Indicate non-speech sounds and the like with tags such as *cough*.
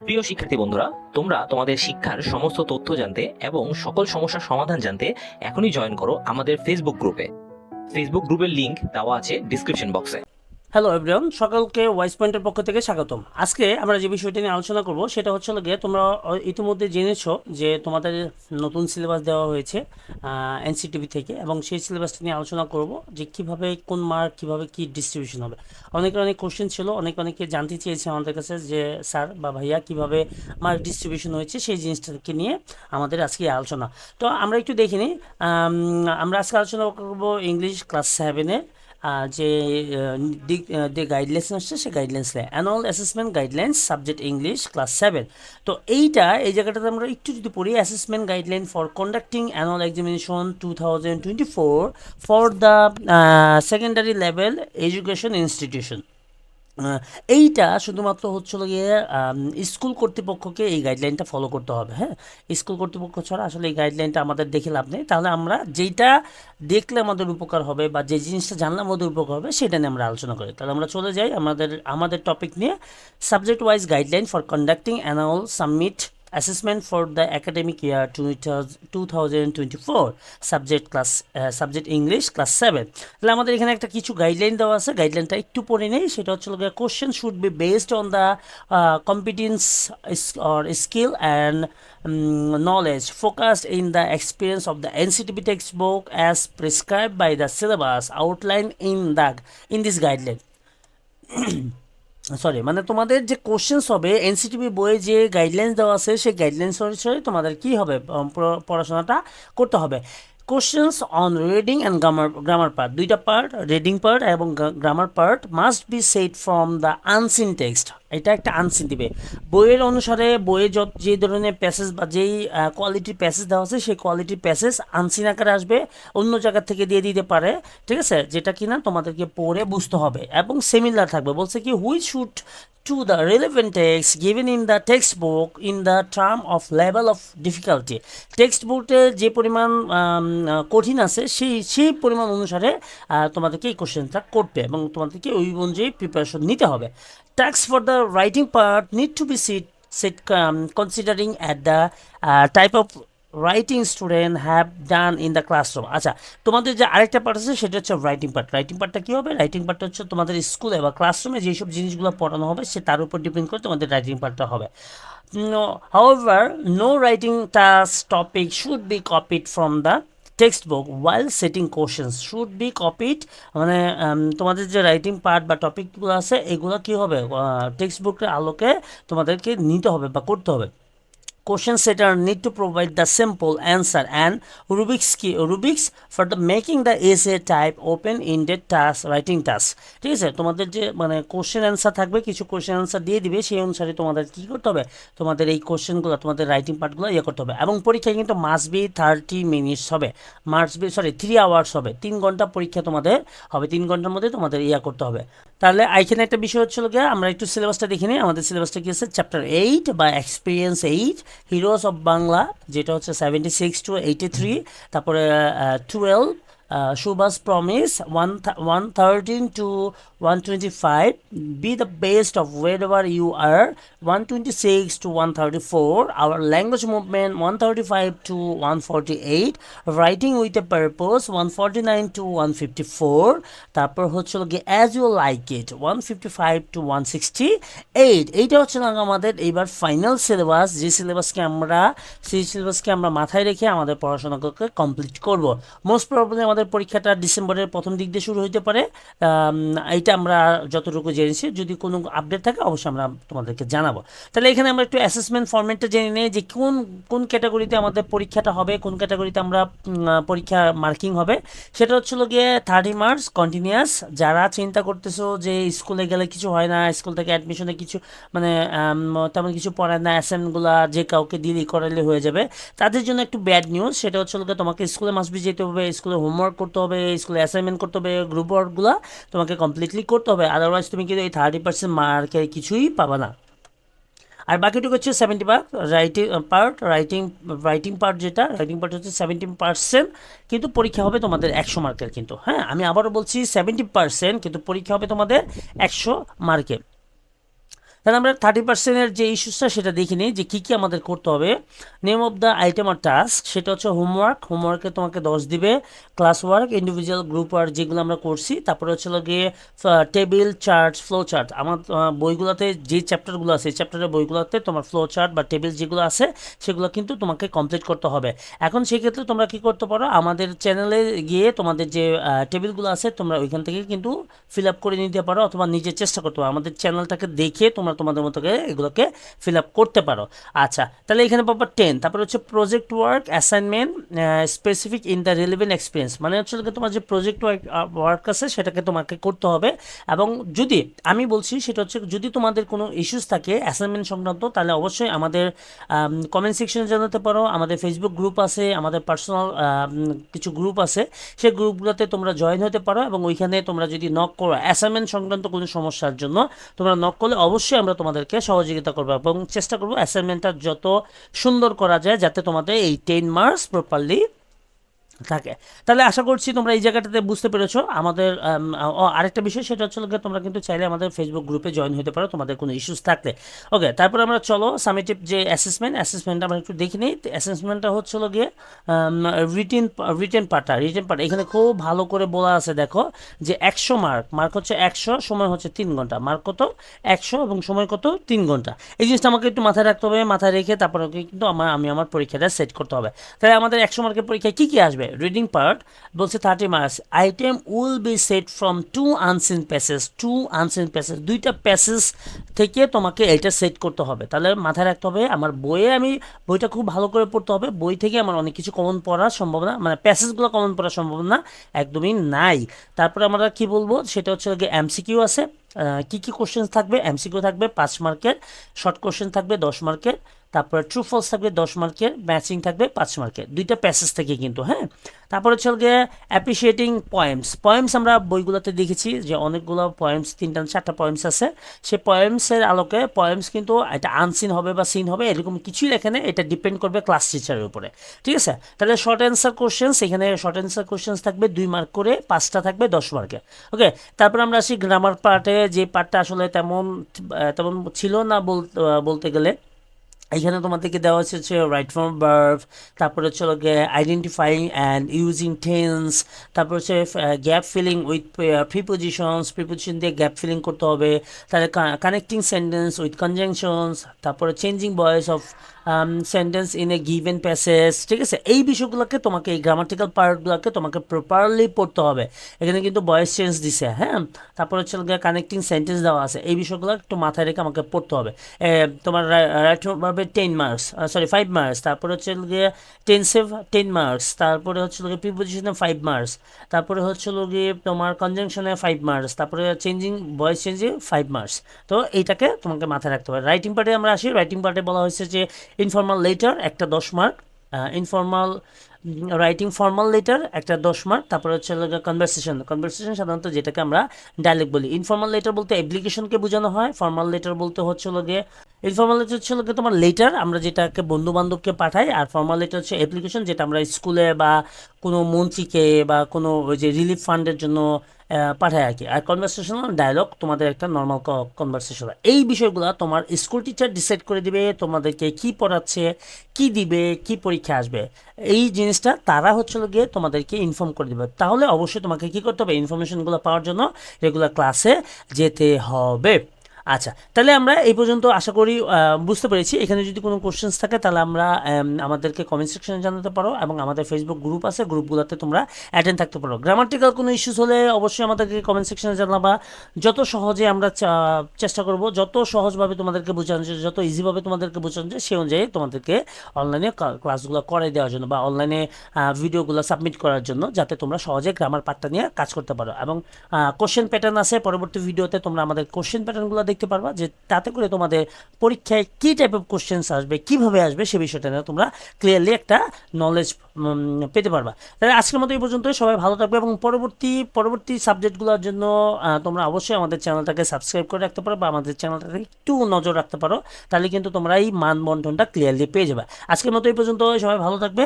প্রিয় শিক্ষার্থী বন্ধুরা, তোমরা তোমাদের শিক্ষার সমস্ত তথ্য জানতে এবং সকল সমস্যার সমাধান জানতে এখনই জয়েন করো আমাদের ফেসবুক গ্রুপে ফেসবুক গ্রুপের লিংক দেওয়া আছে ডিসক্রিপশন বক্সে হ্যালো এভরিওয়ান সকলকে ওয়াইস পয়েন্টের পক্ষ থেকে স্বাগতম। আজকে আমরা যে বিষয়টি নিয়ে আলোচনা করব, সেটা হচ্ছে গিয়ে তোমরা ইতিমধ্যে জেনেছো যে তোমাদের নতুন সিলেবাস দেওয়া হয়েছে এনসিটিভি থেকে, এবং সেই সিলেবাসটা নিয়ে আলোচনা করব যে কীভাবে, কোন মার্ক কীভাবে কি ডিস্ট্রিবিউশন হবে। অনেকের অনেক কোশ্চেন ছিল, অনেক অনেকে জানতে চেয়েছে আমাদের কাছে যে স্যার বা ভাইয়া কীভাবে মার্ক ডিস্ট্রিবিউশন হয়েছে, সেই জিনিসটাকে নিয়ে আমাদের আজকে আলোচনা। তো আমরা একটু দেখিনি আমরা আজকে আলোচনা করব ইংলিশ ক্লাস সেভেনের যে যে গাইডলাইন্স আসছে সেই guidelines annual assessment guidelines subject English class seven তো এইটা, এই জায়গাটাতে আমরা একটু যদি পড়ি assessment guideline for conducting annual examination two thousand twenty four for the secondary level education institution এইটা শুধুমাত্র হচ্ছিল গিয়ে স্কুল কর্তৃপক্ষকে এই গাইডলাইনটা ফলো করতে হবে হ্যাঁ? স্কুল কর্তৃপক্ষ ছাড়া আসলে এই গাইডলাইনটা আমাদের দেখে লাভ নেই। তাহলে আমরা যেইটা দেখলে আমাদের উপকার হবে বা যে জিনিসটা জানলে আমাদের উপকার হবে, সেটা নিয়ে আমরা আলোচনা করি। তাহলে আমরা চলে যাই আমাদের আমাদের টপিক নিয়ে। Subject wise guideline for conducting annual submit the academic year two thousand twenty four subject class subject English class seven তাহলে আমাদের এখানে একটা কিছু গাইডলাইন দেওয়া আছে গাইডলাইনটা একটু পড়ে নেই, সেটা হচ্ছে question should be based on the competence or skill and knowledge focused in the experience of the NCTB textbook as prescribed by the syllabus outlined in the, in this guideline. *clears throat* Sorry মানে তোমাদের যে questions হবে NCTB বইয়ে যে guidelines দেওয়া আছে, সেই guidelines অনুসারে তোমাদের কি হবে পড়াশোনাটা করতে হবে। Questions on reading and grammar grammar part দুইটা পার্ট রিডিং পার্ট এবং grammar part must be set from the unseen text এটা একটা আনসিন দিবে। বইয়ের অনুসারে বইয়ে যত যে ধরনের প্যাসেজ বা যেই কোয়ালিটির প্যাসেজ দেওয়া আছে, সেই কোয়ালিটির প্যাসেজ আনসিন আকারে আসবে, অন্য জায়গা থেকে দিয়ে দিতে পারে, ঠিক আছে? যেটা কিনা তোমাদেরকে পড়ে বুঝতে হবে এবং সিমিলার থাকবে। বলছে কি which should the relevant text given in the textbook in the term of level of difficulty. Text যে পরিমাণ কঠিন আছে, সেই সেই পরিমাণ অনুসারে তোমাদেরকে এই কোশ্চেনটা করতে এবং তোমাদেরকে ওই অনুযায়ী প্রিপারেশন নিতে হবে। Task for the writing part need to be sit set considering at the type of writing student have done in the classroom আচ্ছা তোমাদের যে আরেকটা পার্ট আছে, সেটা হচ্ছে রাইটিং পার্ট রাইটিং পার্টটা কী হবে? রাইটিং পার্টটা হচ্ছে তোমাদের স্কুলে বা ক্লাসরুমে যেসব জিনিসগুলো পড়ানো হবে, সে তার উপর ডিপেন্ড করে তোমাদের রাইটিং পার্টটা হবে। However no writing task topic should be copied from the textbook while setting questions should be copied মানে তোমাদের যে রাইটিং পার্ট বা টপিকগুলো আছে, এগুলো কী হবে? টেক্সট বুকের আলোকে তোমাদেরকে নিতে হবে বা করতে হবে। Question setter need to provide the simple answer and Rubik's key Rubik's for the making the essay type open ended task, writing task. ঠিক আছে? তোমাদের যে মানে কোশ্চেন অ্যান্সার থাকবে, কিছু কোশ্চেন অ্যান্সার দিয়ে দিবে, সেই অনুসারে তোমাদের কী করতে হবে? তোমাদের এই কোশ্চেনগুলো তোমাদের রাইটিং পার্টগুলো ইয়ে করতে হবে। এবং পরীক্ষায় কিন্তু মাস বি থার্টি মিনিটস হবে। মার্চ বি সরি থ্রি আওয়ার্স হবে। তিন ঘণ্টা পরীক্ষা তোমাদের হবে। তিন ঘণ্টার মধ্যে তোমাদের ইয়া করতে হবে। তাহলে এখানে একটা বিষয় হচ্ছিল গিয়ে, আমরা একটু সিলেবাসটা দেখে নিই। আমাদের সিলেবাসটা কি আছে? চ্যাপ্টার এইট বা experience eight heroes of Bangla যেটা হচ্ছে seventy six to eighty three তারপরে twelve Subhash promise one one thirteen to one twenty five be the best of whatever you are one twenty six to one thirty four our language movement one thirty five to one forty eight writing with a purpose one forty nine to one fifty four তারপর হচ্ছে গিয়ে it one fifty five to one sixty eight এইটা হচ্ছে না আমাদের এইবার final syllabus যে সিলেবাসকে আমরা সেই সিলেবাসকে আমরা মাথায় রেখে আমাদের পড়াশোনাকে কমপ্লিট করব। মোস্ট প্রবলি আমাদের পরীক্ষাটা ডিসেম্বরের প্রথম দিক দিয়ে শুরু হতে পারে আম, এইটা আমরা যতটুকু জেনেছি, যদি কোনো আপডেট থাকে, অবশ্যই আমরা তোমাদেরকে জানাব। তাহলে এখানে আমরা একটু অ্যাসেসমেন্ট ফর্মেটটা জেনে নিই যে কোন কোন ক্যাটাগরিতে আমাদের পরীক্ষাটা হবে, কোন ক্যাটাগরিতে আমরা পরীক্ষা মার্কিং হবে। সেটা হচ্ছিল গিয়ে থার্টি মার্কস কন্টিনিউয়াস যারা চিন্তা করতেছো যে স্কুলে গেলে কিছু হয় না স্কুল থেকে অ্যাডমিশনে কিছু মানে তেমন কিছু পড়ায় না অ্যাসাইনমেন্টগুলো যে কাউকে দিলেই করালে হয়ে যাবে। তাদের জন্য একটু ব্যাড নিউজ সেটা হচ্ছে তোমাকে স্কুলে মাস্ট বি যেতে হবে স্কুলে হোমওয়ার্ক করতে হবে স্কুলে অ্যাসাইনমেন্ট করতে হবে গ্রুপ ওয়ার্কগুলো তোমাকে কমপ্লিটলি করতে হবে আদারওয়াইজ তুমি কিন্তু এই থার্টি পার্সেন্ট মার্কের কিছুই পাবে না। আর বাকিটুকু হচ্ছে seventy part writing part writing writing part যেটা রাইটিং পার্ট হচ্ছে সেভেন্টি পার্সেন্ট কিন্তু পরীক্ষা হবে তোমাদের একশো মার্কের কিন্তু। হ্যাঁ আমি আবারও বলছি সেভেন্টি পার্সেন্ট কিন্তু পরীক্ষা হবে তোমাদের একশো মার্কের তাহলে আমরা থার্টি পার্সেন্টের যে ইস্যুসটা সেটা দেখে নিই যে কী কী আমাদের করতে হবে। নেম অফ দ্য আইটেম আর টাস্ক সেটা হচ্ছে হোমওয়ার্ক হোমওয়ার্কে তোমাকে দশ দিবে। Class work individual group work যেগুলো আমরা করছি। তারপরে হচ্ছে গিয়ে টেবিল চার্ট ফ্লো চার্ট আমার বইগুলোতে যে চ্যাপ্টারগুলো আছে চ্যাপ্টারের বইগুলোতে তোমার ফ্লো চার্ট বা টেবিল যেগুলো আছে, সেগুলো কিন্তু তোমাকে কমপ্লিট করতে হবে। এখন সেক্ষেত্রে তোমরা কি করতে পারো? আমাদের চ্যানেলে গিয়ে তোমাদের যে টেবিলগুলো আছে, তোমরা ওইখান থেকে কিন্তু ফিল আপ করে নিতে পারো অথবা নিজে চেষ্টা করতে পারো। আমাদের চ্যানেলটাকে দেখে তোমরা তোমাদের মতো করে এগুলোকে ফিল আপ করতে পারো। আচ্ছা তাহলে এখানে পাবো টেন তারপরে হচ্ছে project work assignment specific in the relevant experience মানে হচ্ছে তোমার যে প্রজেক্ট ওয়ার্ক ওয়ার্ক আছে সেটাকে তোমাকে করতে হবে এবং যদি, আমি বলছি সেটা হচ্ছে যদি তোমাদের কোনো ইস্যুস থাকে অ্যাসাইনমেন্ট সংক্রান্ত, তাহলে অবশ্যই আমাদের কমেন্ট সেকশনে জানাতে পারো, আমাদের ফেসবুক গ্রুপ আছে, আমাদের পার্সোনাল কিছু গ্রুপ আছে, সেই গ্রুপগুলোতে তোমরা জয়েন হতে পারো এবং ওইখানে তোমরা যদি নক করো অ্যাসাইনমেন্ট সংক্রান্ত কোনো সমস্যার জন্য তোমরা নক করলে অবশ্যই আমরা তোমাদেরকে সহযোগিতা করব এবং চেষ্টা করব অ্যাসাইনমেন্টটা যত সুন্দর করা যায় যাতে তোমাদের এই টেন মার্কস প্রপারলি থাকে। তাহলে আশা করছি তোমরা এই জায়গাটাতে বুঝতে পেরেছ। আমাদের আরেকটা বিষয় সেটা হচ্ছে তোমরা কিন্তু চাইলে আমাদের ফেসবুক গ্রুপে জয়েন হতে পারো, তোমাদের কোনো ইস্যুস থাকলে। ওকে তারপর আমরা চলো সামেটিভ যে অ্যাসেসমেন্ট অ্যাসেসমেন্টটা আমরা একটু দেখে নিই। অ্যাসেসমেন্টটা হচ্ছে হলো গিয়ে রিটেন রিটেন পার্টটা রিটেন পার্ট এখানে খুব ভালো করে বলা আছে দেখো যে একশো মার্ক মার্ক হচ্ছে একশো, সময় হচ্ছে তিন ঘণ্টা। মার্ক কত? একশো এবং সময় কত? তিন ঘণ্টা। এই জিনিসটা আমাকে একটু মাথায় রাখতে হবে, মাথায় রেখে তারপরে কিন্তু আমার, আমি আমার পরীক্ষাটা সেট করতে হবে। তাহলে আমাদের একশো মার্কের পরীক্ষায় কী কী আসবে? রিডিং পার্ট বলছে thirty marks item will be set from two unseen passage two unseen passage দুইটা প্যাসেজ থেকে তোমাকে এটা সেট করতে হবে। তাহলে মাথায় রাখতে হবে, আমার বইয়ে আমি বইটা খুব ভালো করে পড়তে হবে, বই থেকে আমার অনেক কিছু কমন পড়ার সম্ভাবনা মানে প্যাসেজগুলো কমন পড়ার সম্ভাবনা একদমই নাই। তারপরে আমরা কি বলব, সেটা হচ্ছে এমসিকিউ আছে কী কী কি কোশ্চেন থাকবে? এমসিকিউ থাকবে পাঁচ মার্কের শর্ট কোশ্চেন থাকবে দশ মার্কের তারপরে ট্রু ফলস থাকবে দশ মার্কের ম্যাচিং থাকবে পাঁচ মার্কের দুইটা প্যাসেজ থেকে কিন্তু হ্যাঁ? তারপরে হচ্ছে গিয়ে অ্যাপ্রিসিয়েটিং পয়েমস পয়েমস আমরা বইগুলোতে দেখেছি যে অনেকগুলো পয়েমস তিনটা না চারটা পয়েমস আছে। সেই পয়েমসের আলোকে পয়েমস কিন্তু এটা আনসিন হবে বা সিন হবে, এরকম কিছুই লেখে এখানে এটা ডিপেন্ড করবে ক্লাস টিচারের উপরে। ঠিক আছে? তাহলে শর্ট অ্যান্সার কোশ্চেন্স এখানে শর্ট অ্যান্সার কোশ্চেন্স থাকবে, দুই মার্ক করে পাঁচটা থাকবে দশ মার্কে ওকে তারপর আমরা আসি গ্রামার পার্টে যে পার্টটা আসলে তেমন তেমন ছিল না বলতে গেলে। এখানে তোমাদেরকে দেওয়া হচ্ছে রাইট ফর্ম বার্ভ তারপরে হচ্ছে আইডেন্টিফাইং অ্যান্ড ইউজিং টেন্স তারপর হচ্ছে gap filling with prepositions preposition দিয়ে গ্যাপ ফিলিং করতে হবে, তাহলে কানেক্টিং সেন্টেন্স উইথ কনজাংশনস তারপরে changing voice of sentence in a given passage ঠিক আছে? এই বিষয়গুলোকে তোমাকে, এই গ্রামাটিক্যাল পার্টগুলোকে তোমাকে প্রপারলি পড়তে হবে। এখানে কিন্তু ভয়েস চেঞ্জ দিছে হ্যাঁ? তারপর হচ্ছে কানেক্টিং সেন্টেন্স দেওয়া আছে। এই বিষয়গুলো একটু মাথায় রেখে আমাকে পড়তে হবে। তোমার রাইট ভাবে ten marks sorry five marks তারপরে হচ্ছে গিয়ে টেন্সিভ টেন মার্কস তারপরে হচ্ছে গিয়ে প্রিপোজিশনে ফাইভ মার্কস তারপরে হচ্ছে গিয়ে তোমার কনজাংশনে ফাইভ মার্কস তারপরে চেঞ্জিং ভয়েস চেঞ্জে ফাইভ মার্কস তো এইটাকে তোমাকে মাথায় রাখতে হবে। রাইটিং পার্টে আমরা আসি রাইটিং পার্টে বলা হয়েছে যে ইনফর্মাল লেটার একটা দশ mark informal writing formal letter একটা দশ মার্ক তারপরে হচ্ছে কনভারসেশন কনভারসেশন সাধারণত যেটাকে আমরা ডাইলেক্ট বলি। ইনফর্মাল লেটার বলতে অ্যাপ্লিকেশনকে বোঝানো হয় ফর্মাল লেটার বলতে হচ্ছে গিয়ে ইনফর্মাল লেটার হচ্ছে গিয়ে তোমার লেটার আমরা যেটাকে বন্ধু বান্ধবকে পাঠাই, আর ফর্মাল লেটার হচ্ছে অ্যাপ্লিকেশন যেটা আমরা স্কুলে বা কোনো মন্ত্রীকে বা কোনো ওই যে রিলিফ ফান্ডের জন্য পাঠায় আর কি। আর কনভারসেশনাল ডায়লগ তোমাদের একটা নর্মাল কনভারসেশন এই বিষয়গুলো তোমার স্কুল টিচার ডিসাইড করে দিবে, তোমাদেরকে কি পড়াচ্ছে, কি দিবে, কি পরীক্ষা আসবে। এই জিনিসটা তারা হচ্ছে গিয়ে তোমাদেরকে ইনফর্ম করে দেবে। তাহলে অবশ্যই তোমাকে কি করতে হবে? ইনফরমেশনগুলো পাওয়ার জন্য রেগুলার ক্লাসে যেতে হবে। আচ্ছা তাহলে আমরা এই পর্যন্ত আশা করি বুঝতে পেরেছি। এখানে যদি কোনো কোশ্চেন্স থাকে, তাহলে আমরা আমাদেরকে কমেন্ট সেকশনে জানাতে পারো এবং আমাদের ফেসবুক গ্রুপ আছে গ্রুপগুলোতে তোমরা অ্যাটেন্ড থাকতে পারো। গ্রামাটিক্যাল কোনো ইস্যুস হলে অবশ্যই আমাদেরকে কমেন্ট সেকশনে জানাবা। যত সহজে আমরা চেষ্টা করব, যত সহজভাবে তোমাদেরকে বোঝানো যায়, যত ইজিভাবে তোমাদেরকে বোঝানো যায় সেই অনুযায়ী তোমাদেরকে অনলাইনে ক্লাসগুলো করে দেওয়ার জন্য বা অনলাইনে ভিডিওগুলো সাবমিট করার জন্য যাতে তোমরা সহজে গ্রামার পার্টটা নিয়ে কাজ করতে পারো। এবং কোশ্চেন প্যাটার্ন আছে, পরবর্তী ভিডিওতে তোমরা আমাদের কোশ্চেন প্যাটার্নগুলো দেখতে পারবা যে তাতে করে তোমাদের পরীক্ষায় কী টাইপ অফ কোশ্চেন্স আসবে, কীভাবে আসবে সে বিষয়টা নিয়ে তোমরা ক্লিয়ারলি একটা নলেজ পেতে পারবা। তাহলে আজকের মতো এই পর্যন্ত সবাই ভালো থাকবে এবং পরবর্তী পরবর্তী সাবজেক্টগুলোর জন্য তোমরা অবশ্যই আমাদের চ্যানেলটাকে সাবস্ক্রাইব করে রাখতে পারো বা আমাদের চ্যানেলটাকে একটু নজর রাখতে পারো। তাহলে কিন্তু তোমরা এই মান বন্টনটা ক্লিয়ারলি পেয়ে যাবে। আজকের মতো এই পর্যন্ত সবাই ভালো থাকবে।